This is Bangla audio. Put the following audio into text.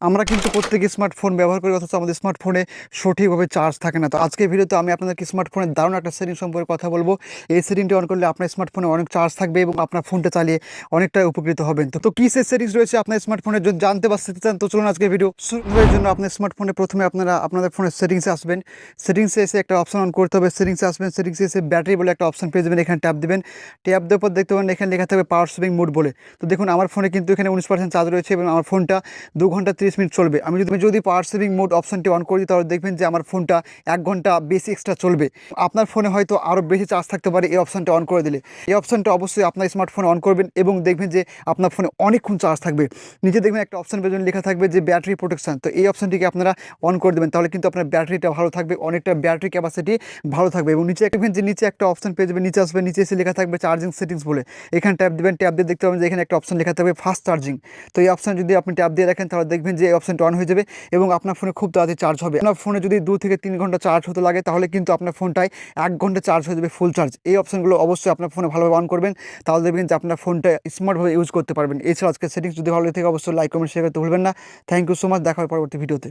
আমরা কিন্তু প্রত্যেকে স্মার্টফোন ব্যবহার করি, অথচ আমাদের স্মার্টফোনে সঠিকভাবে চার্জ থাকে না। তো আজকে ভিডিওতে আমি আপনাদেরকে স্মার্টফোনের দারুণ একটা সেটিং সম্পর্কে কথা বলব। এই সেটিংটি অন করলে আপনার স্মার্টফোনে অনেক চার্জ থাকবে এবং আপনার ফোনটা চালিয়ে অনেকটা উপকৃত হবেন। তো তো কী সে সেটিংস রয়েছে আপনার স্মার্টফোনে যদি জানতে বা শিখতে চান, তো চলুন আজকে ভিডিও শুরুর জন্য আপনার স্মার্টফোনে প্রথমে আপনারা আপনাদের ফোনের সেটিংসে আসবেন। সেটিংসে এসে একটা অপশন অন করতে হবে। সেটিংসে আসবেন। সেটিংসে এসে ব্যাটারি বলে একটা অপশন পেয়ে যাবেন। এখানে ট্যাপ দেবেন। ট্যাপ দেওয়ার পর দেখতে পাবেন, এখানে লেখা থাকবে পাওয়ার সেভিং মোড বলে। তো দেখুন, আমার ফোনে কিন্তু এখানে উনিশ পার্সেন্ট চার্জ রয়েছে এবং আমার ফোনটা দু ঘণ্টা তিরিশ মিনিট চলবে। আমি যদি যদি পাওয়ার সেভিং মোড অপশনটি অন করি, তাহলে দেখবেন যে আমার ফোনটা এক ঘণ্টা বেশি এক্সট্রা চলবে। আপনার ফোনে হয়তো আরও বেশি চার্জ থাকতে পারে এই অপশনটা অন করে দিলে। এই অপশনটা অবশ্যই আপনার স্মার্টফোনে অন করবেন এবং দেখবেন যে আপনার ফোনে অনেকক্ষণ চার্জ থাকবে। নিচে দেখবেন একটা অপশন পেছনে লেখা থাকবে যে ব্যাটারি প্রোটেকশন তো এই অপশনটিকে আপনারা অন করে দেবেন, তাহলে কিন্তু আপনার ব্যাটারিটা ভালো থাকবে, অনেকটা ব্যাটারি ক্যাপাসিটি ভালো থাকবে এবং নিচে দেখবেন যে নিচে একটা অপশন পেয়ে যাবে নিচে আসবে, নিচে এসে লেখা থাকবে চার্জিং সেটিংস বলে। এখানে ট্যাপ দেবেন ট্যাপ দিয়ে দেখতে পাবেন যে এখানে একটা অপশন লেখা থাকবে ফাস্ট চার্জিং তো এই অপশন যদি আপনি ট্যাপ দিয়ে রাখেন, তাহলে দেখবেন যে অপশনটা অন হয়ে যাবে এবং আপনার ফোনে খুব তাড়াতাড়ি চার্জ হবে। আপনার ফোনে যদি দু থেকে তিন ঘণ্টা চার্জ হতে লাগে, তাহলে কিন্তু আপনার ফোনটায় এক ঘণ্টা চার্জ হয়ে যাবে ফুল চার্জ এই অপশনগুলো অবশ্যই আপনার ফোনে ভালোভাবে অন করবেন, তাহলে দেখবেন যে আপনার ফোনটা স্মার্টভাবে ইউজ করতে পারবেন। এছাড়া আজকে সেটিংস যদি ভালো থাকে, অবশ্যই লাইক কমেন্ট শেয়ার করতে ভুলবেন না। থ্যাংক ইউ সো মাচ দেখা হয় পরবর্তী ভিডিওতে